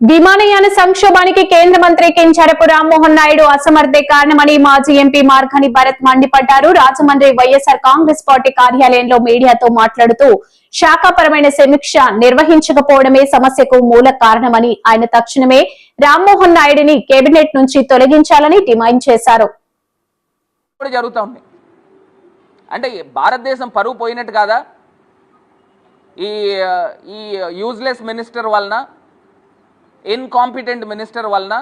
విమానయాన సంక్షోభానికి కేంద్ర మంత్రి కించరపు రామ్మోహన్ నాయుడు అసమర్థే కారణమని మాజీ ఎంపీ మార్గని భరత్ మండిపడ్డారు. రాజమండ్రి వైఎస్ఆర్ కాంగ్రెస్ పార్టీ కార్యాలయంలో మీడియాతో మాట్లాడుతూ శాఖాపరమైన సమీక్ష నిర్వహించకపోవడమే సమస్యకు మూల కారణమని ఆయన తక్షణమే రామ్మోహన్ నాయుడిని కేబినెట్ నుంచి తొలగించాలని డిమాండ్ చేశారు. అంటే భారతదేశం పరువు పోయినట్టు కాదా? ఈ ఈ యూజ్లెస్ మినిస్టర్ వలన ఇన్కాంపిటెంట్ మినిస్టర్ వలన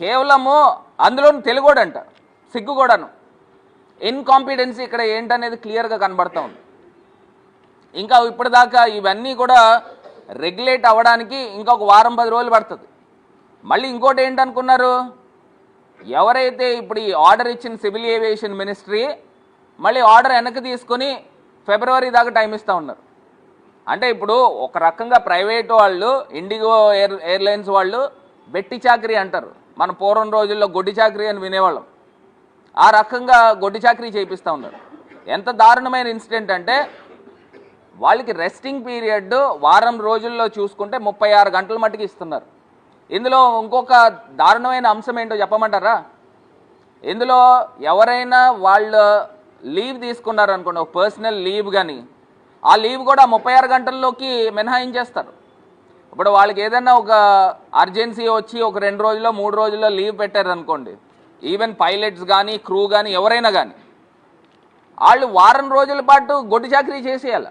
కేవలము అందులో తెలుగోడంట సిగ్గు కూడాను ఇన్కాంపిటెన్సీ ఇక్కడ ఏంటనేది క్లియర్గా కనబడతా ఉంది. ఇంకా ఇప్పటిదాకా ఇవన్నీ కూడా రెగ్యులేట్ అవ్వడానికి ఇంకొక వారం పది రోజులు పడుతుంది. మళ్ళీ ఇంకోటి ఏంటనుకున్నారు? ఎవరైతే ఇప్పుడు ఈ ఆర్డర్ ఇచ్చిన సివిల్ ఏవియేషన్ మినిస్ట్రీ మళ్ళీ ఆర్డర్ వెనక్కి తీసుకొని ఫిబ్రవరి దాకా టైం ఇస్తూ ఉన్నారు. అంటే ఇప్పుడు ఒక రకంగా ప్రైవేట్ వాళ్ళు ఇండిగో ఎయిర్ ఎయిర్లైన్స్ వాళ్ళు బెట్టి చాకరీ అంటారు. మన పూర్వం రోజుల్లో గొడ్డి చాకరీ అని వినేవాళ్ళం. ఆ రకంగా గొడ్డి చాకరీ చేయిస్తూ ఉన్నారు. ఎంత దారుణమైన ఇన్సిడెంట్ అంటే వాళ్ళకి రెస్టింగ్ పీరియడ్ వారం రోజుల్లో చూసుకుంటే ముప్పై ఆరు గంటల మట్టుకు ఇస్తున్నారు. ఇందులో ఇంకొక దారుణమైన అంశం ఏంటో చెప్పమంటారా? ఇందులో ఎవరైనా వాళ్ళు లీవ్ తీసుకున్నారు అనుకోండి ఒక పర్సనల్ లీవ్ కానీ ఆ లీవ్ కూడా ముప్పై ఆరు గంటల్లోకి మినహాయించేస్తారు. ఇప్పుడు వాళ్ళకి ఏదైనా ఒక అర్జెన్సీ వచ్చి ఒక రెండు రోజుల్లో మూడు రోజుల్లో లీవ్ పెట్టారనుకోండి ఈవెన్ పైలట్స్ కానీ క్రూ కానీ ఎవరైనా కానీ వాళ్ళు వారం రోజుల పాటు గొడ్డు చాకరీ చేసేయాలి.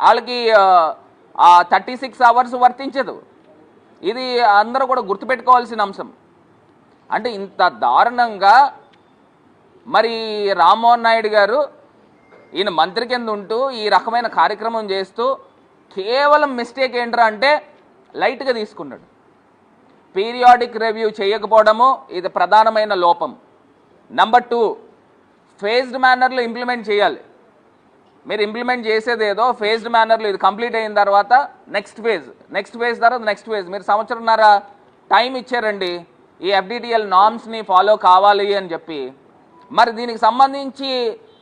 వాళ్ళకి ఆ థర్టీ సిక్స్ అవర్స్ వర్తించదు. ఇది అందరూ కూడా గుర్తుపెట్టుకోవాల్సిన అంశం. అంటే ఇంత దారుణంగా మరి రామ్మోహన్ నాయుడు గారు ఈయన మంత్రి కింద ఉంటూ ఈ రకమైన కార్యక్రమం చేస్తూ కేవలం మిస్టేక్ ఏంట్రా అంటే లైట్గా తీసుకున్నాడు. పీరియాడిక్ రివ్యూ చేయకపోవడము ఇది ప్రధానమైన లోపం. నంబర్ టూ ఫేజ్డ్ మేనర్లో ఇంప్లిమెంట్ చేయాలి. మీరు ఇంప్లిమెంట్ చేసేది ఏదో ఫేజ్డ్ మేనర్లో ఇది కంప్లీట్ అయిన తర్వాత నెక్స్ట్ ఫేజ్ నెక్స్ట్ ఫేజ్ తర్వాత నెక్స్ట్ ఫేజ్ మీరు సంవత్సరంన్నర టైం ఇచ్చారండి ఈ ఎఫ్డిటిఎల్ నామ్స్ని ఫాలో కావాలి అని చెప్పి. మరి దీనికి సంబంధించి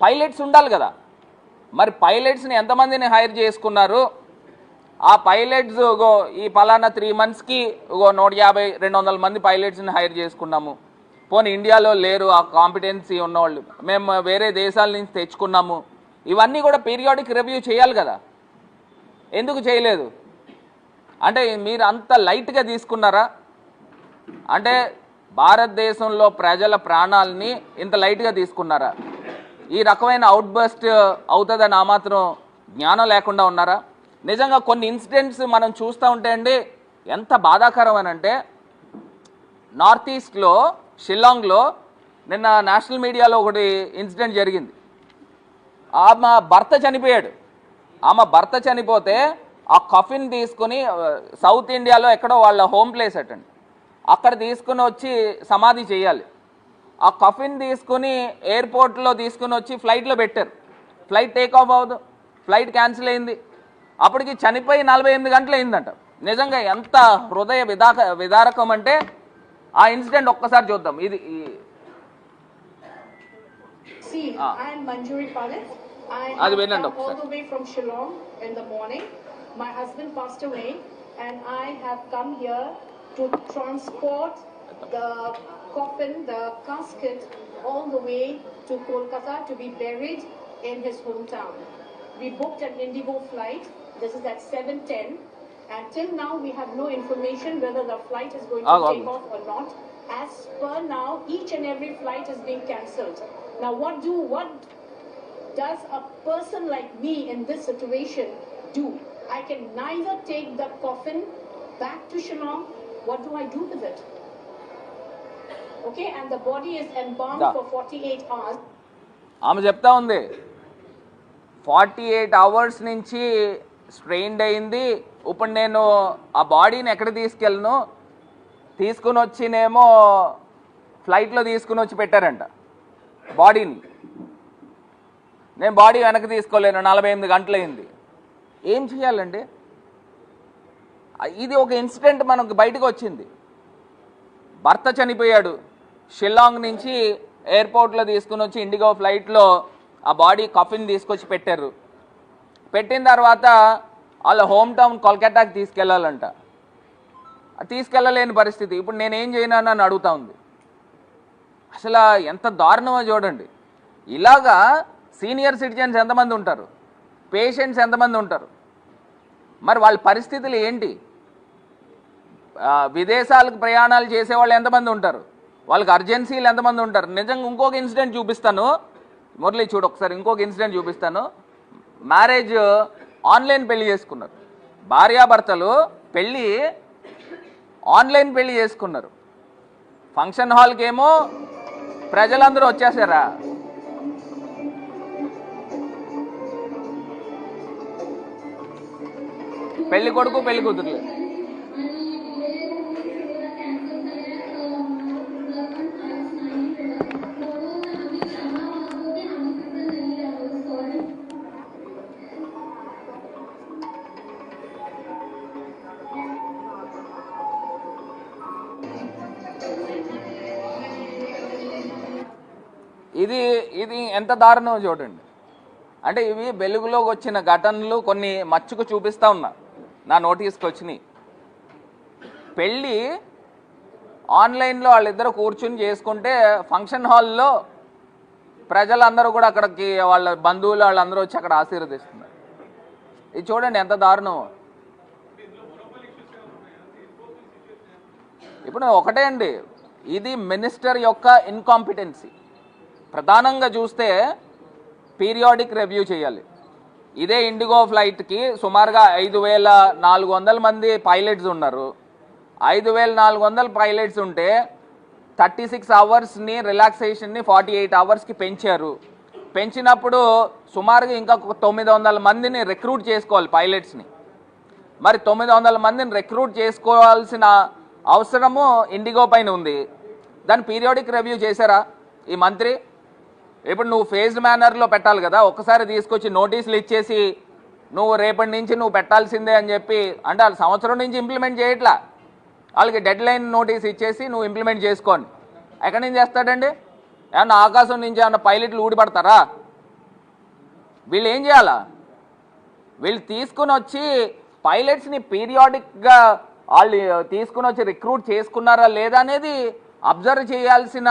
పైలట్స్ ఉండాలి కదా. మరి పైలట్స్ని ఎంతమందిని హైర్ చేసుకున్నారు? ఆ పైలట్స్ గో ఈ పలానా త్రీ మంత్స్కి ఓ నూట యాభై రెండు వందల మంది పైలట్స్ని హైర్ చేసుకున్నాము. పోనీ ఇండియాలో లేరు ఆ కాంపిటెన్సీ ఉన్నవాళ్ళు మేము వేరే దేశాల నుంచి తెచ్చుకున్నాము. ఇవన్నీ కూడా పీరియాడిక్ రివ్యూ చేయాలి కదా. ఎందుకు చేయలేదు? అంటే మీరు అంత లైట్గా తీసుకున్నారా? అంటే భారతదేశంలో ప్రజల ప్రాణాలని ఇంత లైట్గా తీసుకున్నారా? ఈ రకమైన అవుట్ బస్ట్ అవుతుందని ఆ మాత్రం జ్ఞానం లేకుండా ఉన్నారా? నిజంగా కొన్ని ఇన్సిడెంట్స్ మనం చూస్తూ ఉంటే అండి ఎంత బాధాకరం అని అంటే నార్త్ ఈస్ట్లో షిల్లాంగ్లో నిన్న నేషనల్ మీడియాలో ఒకటి ఇన్సిడెంట్ జరిగింది. ఆమె భర్త చనిపోయాడు. ఆమె భర్త చనిపోతే ఆ కఫిన్ తీసుకుని సౌత్ ఇండియాలో ఎక్కడో వాళ్ళ హోమ్ ప్లేస్ అటండి. అక్కడ తీసుకుని వచ్చి సమాధి చేయాలి. ఆ కఫిన్ తీసుకుని ఎయిర్పోర్ట్లో తీసుకుని వచ్చి ఫ్లైట్లో పెట్టారు. ఫ్లైట్ టేక్ ఆఫ్ అవ్వదు. ఫ్లైట్ క్యాన్సిల్ అయింది. అప్పటికి చనిపోయి నలభై ఎనిమిది గంటలు అయిందంట. నిజంగా ఎంత హృదయ విదాక విదారకం అంటే ఆ ఇన్సిడెంట్ ఒక్కసారి చూద్దాం. ఇది అది వినండి ఒకసారి. the way from Shillong in the morning. My husband passed away and I have come here to transport the coffin, the casket, all the way to Kolkata to be buried in his hometown. We booked an Indigo flight. This is at 7.10. And till now, we have no information whether the flight is going to Ah, take off or not. As per now, each and every flight is being cancelled. Now, what do what does a person like me in this situation do? I can neither take the coffin back to Shillong. What do I do with it? Okay, and the body is embalmed Da. for 48 hours. ఆమె చెప్తా ఉంది. Forty eight hours నుంచి strained అయింది. ఇప్పుడు నేను ఆ బాడీని ఎక్కడ తీసుకెళ్ళను? తీసుకుని వచ్చినేమో ఫ్లైట్లో తీసుకుని వచ్చి పెట్టారంట. బాడీని నేను బాడీ వెనక్కి తీసుకోలేను. నలభై ఎనిమిది గంటలైంది. ఏం చేయాలండి? ఇది ఒక ఇన్సిడెంట్ మనకు బయటకు వచ్చింది. భర్త చనిపోయాడు. షిల్లాంగ్ నుంచి ఎయిర్పోర్ట్లో తీసుకుని వచ్చి ఇండిగో ఫ్లైట్లో ఆ బాడీ కఫిన్ తీసుకొచ్చి పెట్టారు. పెట్టిన తర్వాత వాళ్ళ హోమ్ టౌన్ కోల్కతాకి తీసుకెళ్ళాలంట తీసుకెళ్ళలేని పరిస్థితి. ఇప్పుడు నేనేం చేయను అని అడుగుతా ఉంది. అసలు ఎంత దారుణమో చూడండి. ఇలాగా సీనియర్ సిటిజన్స్ ఎంతమంది ఉంటారు? పేషెంట్స్ ఎంతమంది ఉంటారు? మరి వాళ్ళ పరిస్థితులు ఏంటి? విదేశాలకు ప్రయాణాలు చేసేవాళ్ళు ఎంతమంది ఉంటారు? వాళ్ళకి అర్జెన్సీలు ఎంతమంది ఉంటారు? నిజంగా ఇంకొక ఇన్సిడెంట్ చూపిస్తాను. మురళి చూడు ఒకసారి ఇంకొక ఇన్సిడెంట్ చూపిస్తాను. మ్యారేజ్ ఆన్లైన్ పెళ్ళి చేసుకున్నారు. భార్యాభర్తలు పెళ్ళి ఆన్లైన్ పెళ్ళి చేసుకున్నారు. ఫంక్షన్ హాల్కి ఏమో ప్రజలందరూ వచ్చేసారా? పెళ్ళి కొడుకు పెళ్ళి కూతురులేదు ఇది ఎంత దారుణం చూడండి. అంటే ఇవి వెలుగులోకి వచ్చిన ఘటనలు కొన్ని మచ్చుకు చూపిస్తా ఉన్నా. నా నోటీస్కి వచ్చినాయి పెళ్ళి ఆన్లైన్లో వాళ్ళిద్దరు కూర్చుని చేసుకుంటే ఫంక్షన్ హాల్లో ప్రజలందరూ కూడా అక్కడికి వాళ్ళ బంధువులు వాళ్ళందరూ వచ్చి అక్కడ ఆశీర్వదిస్తున్నారు. ఇది చూడండి ఎంత దారుణం ఇప్పుడు ఒకటే అండి. ఇది మినిస్టర్ యొక్క ఇన్కాంపిటెన్సీ. ప్రధానంగా చూస్తే పీరియాడిక్ రివ్యూ చేయాలి. ఇదే ఇండిగో ఫ్లైట్కి సుమారుగా ఐదు వేల నాలుగు వందల మంది పైలట్స్ ఉన్నారు. ఐదు వేల నాలుగు వందల పైలట్స్ ఉంటే థర్టీ సిక్స్ అవర్స్ని రిలాక్సేషన్ని ఫార్టీ ఎయిట్ అవర్స్కి పెంచారు. పెంచినప్పుడు సుమారుగా ఇంకా తొమ్మిది వందల మందిని రిక్రూట్ చేసుకోవాలి పైలట్స్ని. మరి తొమ్మిది వందల మందిని రిక్రూట్ చేసుకోవాల్సిన అవసరము ఇండిగో పైన ఉంది. దాన్ని పీరియాడిక్ రివ్యూ చేశారా ఈ మంత్రి? ఇప్పుడు నువ్వు ఫేజ్డ్ మేనర్లో పెట్టాలి కదా ఒక్కసారి తీసుకొచ్చి నోటీసులు ఇచ్చేసి నువ్వు రేపటి నుంచి నువ్వు పెట్టాల్సిందే అని చెప్పి అంటే వాళ్ళు సంవత్సరం నుంచి ఇంప్లిమెంట్ చేయట్లా. వాళ్ళకి డెడ్ లైన్ నోటీస్ ఇచ్చేసి నువ్వు ఇంప్లిమెంట్ చేసుకోండి ఎక్కడి నుంచి చేస్తాడండి? ఏమన్నా ఆకాశం నుంచి ఏమన్నా పైలట్లు ఊడిపడతారా? వీళ్ళు ఏం చేయాలా? వీళ్ళు తీసుకుని వచ్చి పైలట్స్ని పీరియాడిక్గా వాళ్ళు తీసుకుని వచ్చి రిక్రూట్ చేసుకున్నారా లేదా అనేది అబ్జర్వ్ చేయాల్సిన